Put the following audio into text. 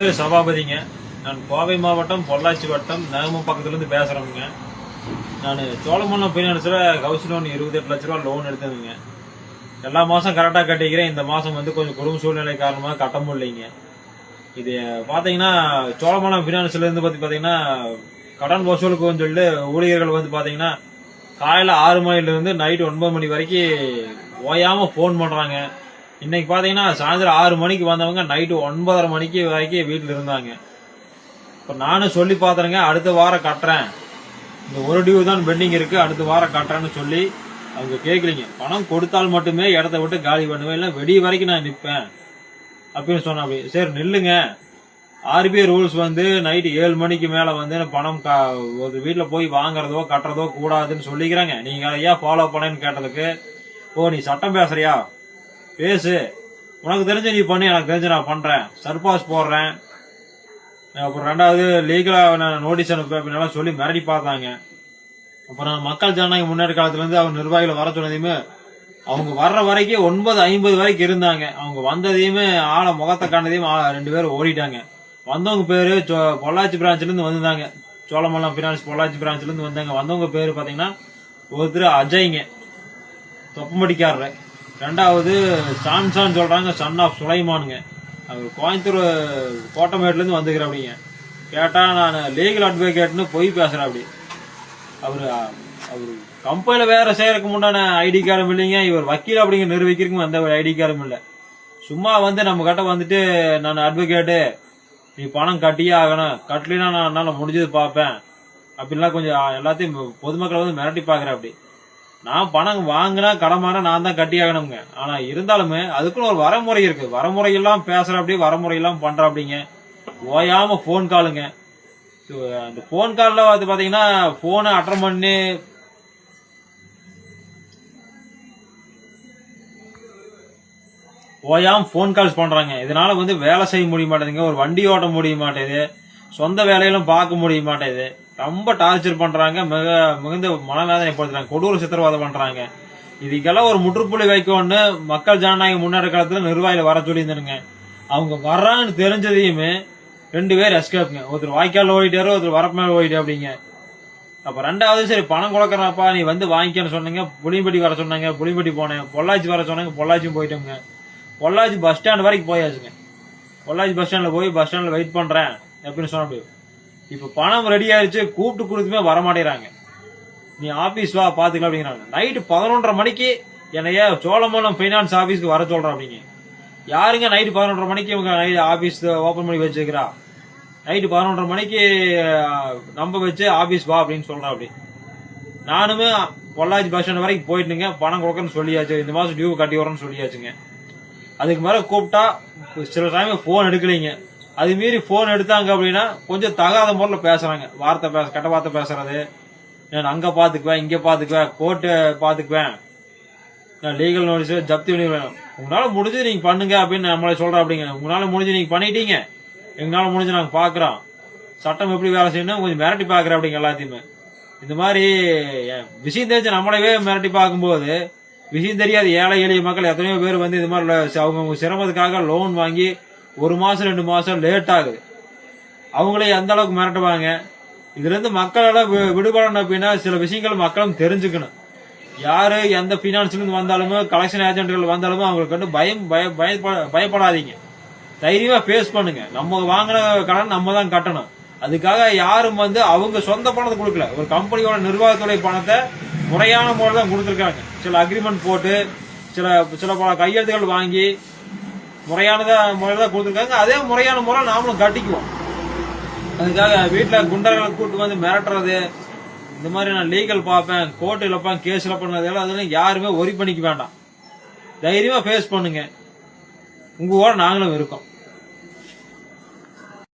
சபாபதிங்க. நான் கோவை மாவட்டம் பொள்ளாச்சி வட்டம் நகமம் பக்கத்துலேருந்து பேசுகிறேங்க நான் சோழமன்னம் ஃபைனான்ஸில் ஹவுஸ் லோன் இருபத்தெட்டு லட்ச ரூபா லோன் எடுத்ததுங்க எல்லா மாதம் கரெக்டாக கட்டிக்கிறேன். இந்த மாதம் வந்து கொஞ்சம் குடும்ப சூழ்நிலை காரணமாக கட்ட முடியலைங்க. இது பார்த்தீங்கன்னா சோழமன்னம் ஃபினான்ஸ்லேருந்து பற்றி பார்த்தீங்கன்னா கடன் வசூலுக்குன்னு சொல்லிட்டு ஊழியர்கள் வந்து பார்த்தீங்கன்னா காலையில் ஆறு மணிலேருந்து நைட்டு ஒன்பது மணி வரைக்கும் ஓயாமல் ஃபோன் பண்ணுறாங்க இன்னைக்கு பார்த்தீங்கன்னா சாயந்தரம் ஆறு மணிக்கு வந்தவங்க நைட்டு ஒன்பதரை மணிக்கு வரைக்கும் வீட்டில் இருந்தாங்க. இப்போ நானும் சொல்லி பார்த்துறேங்க அடுத்த வாரம் கட்டுறேன். இந்த ஒரு டியூ தான் பெண்டிங் இருக்கு அடுத்த வாரம் கட்டுறேன்னு சொல்லி அவங்க கேட்கலீங்க பணம் கொடுத்தால் மட்டுமே இடத்த விட்டு காலி பண்ணுவேன் இல்லை வெடி வரைக்கும் நான் நிற்பேன் அப்படின்னு சொன்ன அப்படி சரி நில்லுங்க. ஆர்பிஐ ரூல்ஸ் வந்து நைட்டு ஏழு மணிக்கு மேலே வந்து பணம் கா ஒரு வீட்டில் போய் வாங்குறதோ கட்டுறதோ கூடாதுன்னு சொல்லிக்கிறாங்க. நீங்கள் ஏன் ஃபாலோ பண்ணேன்னு கேட்டதுக்கு ஓ நீ சட்டம் பேசுறியா? பேசு. உனக்கு தெரிஞ்ச நீ பண்ணி எனக்கு தெரிஞ்ச நான் பண்றேன். சர்பாஸ் போடுறேன். அப்புறம் ரெண்டாவது லீகலா நான் நோட்டீஸ் அனுப்பு அப்படின்னு சொல்லி மிரட்டி பார்த்தாங்க. அப்புறம் மக்கள் ஜனநாயக முன்னேற்ற காலத்துலேருந்து அவங்க நிர்வாகிகள் வர சொன்னதையுமே அவங்க வர்ற வரைக்கும் ஒன்பது ஐம்பது வரைக்கும் இருந்தாங்க. அவங்க வந்ததையுமே ஆளை முகத்தை காண்டதையும் ரெண்டு பேரும் ஓடிட்டாங்க. வந்தவங்க பேரு சோ- பொள்ளாச்சி பிரான்ச்லேருந்து வந்திருந்தாங்க. சோழமல்லம் ஃபினான்ஸ் பொள்ளாச்சி பிரான்ச்லேருந்து வந்தாங்க. வந்தவங்க பேர் பார்த்தீங்கன்னா ஒருத்தர் அஜய்ங்க. தொப்பம்படிக்காரர் ரெண்டாவது சான்சான் சொல்கிறாங்க சன் ஆஃப் சுலைமானுங்க. அவர் கோயம்புத்தூர் கோட்டமேட்லேருந்து வந்துக்கிற அப்படிங்க. கேட்டால் நான் லீகல் அட்வொகேட்னு போய் பேசுகிறேன் அப்படி. அவர் அவர் கம்பெனியில் வேறு செய்கிறதுக்கு முன்னான ஐடி கார்டும் இல்லைங்க. இவர் வக்கீல் அப்படிங்க நிர்வகிக்கிறதுக்கும் எந்த ஒரு ஐடி கார்டும் இல்லை. சும்மா வந்து நம்ம கிட்ட வந்துட்டு நான் அட்வொகேட்டு நீ பணம் கட்டியே ஆகணும். கட்டலினா நான் என்னால் முடிஞ்சது பார்ப்பேன். அப்படின்லாம் கொஞ்சம் எல்லாத்தையும் பொதுமக்களை வந்து மிரட்டி பார்க்குறேன் அப்படி. நான் பணம் வாங்கினா கடமான நான் தான் கட்டி ஆகணுங்க ஆனா இருந்தாலுமே அதுக்குள்ள ஒரு வரமுறை இருக்கு. வரமுறை எல்லாம் பேசுற அப்படி வரமுறை எல்லாம் பண்ற அப்படிங்க ஓயாம ஃபோன் காலுங்க அந்த ஃபோன் காலில் வந்து பாத்தீங்கன்னா போனை அட்டன் பண்ணி ஓயாம ஃபோன் கால்ஸ் பண்றாங்க. இதனால வந்து வேலை செய்ய முடிய மாட்டேதுங்க. ஒரு வண்டி ஓட்ட முடிய மாட்டேங்குது சொந்த வேலையெல்லாம் பார்க்க முடிய மாட்டேங்குது ரொம்ப டார்ச்சர் பண்றாங்க. மிக மிகுந்த மனவேதனைப்படுத்துறாங்க கொடூர சித்திரவதை பண்றாங்க. இதுக்கெல்லாம் ஒரு முற்றுப்புள்ளி வைக்கணும்னு மக்கள் ஜனநாயக முன்னேற்ற காலத்துல நிர்வாகிகள் வர சொல்லியிருந்தானுங்க. அவங்க வர்றாங்கன்னு தெரிஞ்சதையுமே ரெண்டு பேர் எஸ்கேப்புங்க ஒருத்தர் வாய்க்கால் ஓடிட்டாரு ஒருத்தர் வரப்பு ஓடிட்டு அப்படிங்க. அப்ப ரெண்டாவது சரி பணம் கொடுக்கறப்பா நீ வந்து வாங்கிக்கன்னு சொன்னீங்க புளியம்பட்டி வர சொன்னாங்க புளியம்பட்டி போனேன் பொள்ளாச்சி வர சொன்னாங்க பொள்ளாச்சியும் போயிட்டோங்க பொள்ளாச்சி பஸ் ஸ்டாண்ட் வரைக்கும் போயாச்சுங்க. பொள்ளாச்சி பஸ் ஸ்டாண்டில் போய் பஸ் ஸ்டாண்டில் வெயிட் பண்ணுறேன் அப்படின்னு சொன்ன அப்படி. இப்ப பணம் ரெடி ஆயிடுச்சு கூப்பிட்டு கொடுத்துமே வர மாட்டேங்கிறாங்க நீ ஆபீஸ் வா பாத்துக்கலாம் அப்படிங்கிறாங்க. நைட்டு பதினொன்றரை மணிக்கு என்னைய சோழமோலம் ஃபைனான்ஸ் ஆபீஸ்க்கு வர சொல்றேன் அப்படிங்க. யாருங்க நைட்டு பதினொன்றரை மணிக்கு இவங்க நைட்டு ஆபீஸ் ஓபன் பண்ணி வச்சிருக்கிறா? நைட்டு பதினொன்றரை மணிக்கு நம்ப வச்சு ஆபீஸ் வா அப்படின்னு சொல்றேன் அப்படி. நானுமே பொள்ளாச்சி பஸ் ஸ்டாண்ட் வரைக்கும் போயிட்டுங்க பணம் கொடுக்கறேன்னு சொல்லியாச்சு. இந்த மாசம் டியூ கட்டி வரேன்னு சொல்லியாச்சுங்க. அதுக்கு மேல கூப்பிட்டா சில டைம் போன் எடுக்கலைங்க. அது மீறி போன் எடுத்தாங்க அப்படின்னா கொஞ்சம் தகாத முறையில் பேசுறாங்க. வார்த்தை பேச கெட்ட வார்த்தை பேசுறது. நான் அங்க பாத்துக்குவேன் இங்க பாத்துக்குவேன் கோர்ட்டு பாத்துக்குவேன். நான் லீகல் நோட்டீஸ் ஜப்தி பண்ணிடுவேன் உங்களால முடிஞ்சு நீங்க பண்ணுங்க அப்படின்னு நம்மளை சொல்றோம் அப்படிங்க. உங்களால முடிஞ்சு நீங்க பண்ணிட்டீங்க. எங்களால முடிஞ்சு நாங்க பாக்குறோம். சட்டம் எப்படி வேலை செய்யணும் கொஞ்சம் மிரட்டி பார்க்குறேன் அப்படிங்க எல்லாத்தையுமே. இந்த மாதிரி விஷயம் தெரிஞ்ச நம்மளவே மிரட்டி பார்க்கும்போது விஷயம் தெரியாத ஏழை எளிய மக்கள் எத்தனையோ பேர் வந்து இது மாதிரி அவங்க சிரமத்துக்காக லோன் வாங்கி ஒரு மாசம் ரெண்டு மாசம் லேட் ஆகுது. அவங்களே எந்த அளவுக்கு மிரட்டுவாங்க? இதுல இருந்து மக்களால வி- விடுபடணும் அப்படின்னா சில விஷயங்கள் மக்களும் தெரிஞ்சுக்கணும். யாரு எந்த பினான்ஸ்ல வந்தாலுமே கலெக்ஷன் ஏஜென்ட்கள் வந்தாலுமே அவங்களுக்கு வந்து பயம் பய- பயப்படாதீங்க. தைரியமா ஃபேஸ் பண்ணுங்க. நம்ம வாங்கின கடன் நம்ம தான் கட்டணும். அதுக்காக யாரும் வந்து அவங்க சொந்த பணத்தை கொடுக்கல. ஒரு கம்பெனியோட நிர்வாகத்துறை பணத்தை முறையான முறை தான் கொடுத்துருக்காங்க. சில அக்ரிமெண்ட் போட்டு சில சில பல கையெழுத்துகள் வாங்கி முறையானதா முறையில் தான் கொடுத்துருக்காங்க. அதே முறையான முறை நாமளும் கட்டிக்குவோம். அதுக்காக வீட்டில் குண்டர்களை கூட்டு வந்து மிரட்டுறது இந்த மாதிரி நான் லீகல் பார்ப்பேன் கோர்ட்டு இழப்பேன் கேஸ் இழப்பேன் அதெல்லாம் அதெல்லாம் யாருமே ஒரி பண்ணிக்க வேண்டாம். தைரியமாக ஃபேஸ் பண்ணுங்க. உங்கள் கூட நாங்களும் இருக்கோம்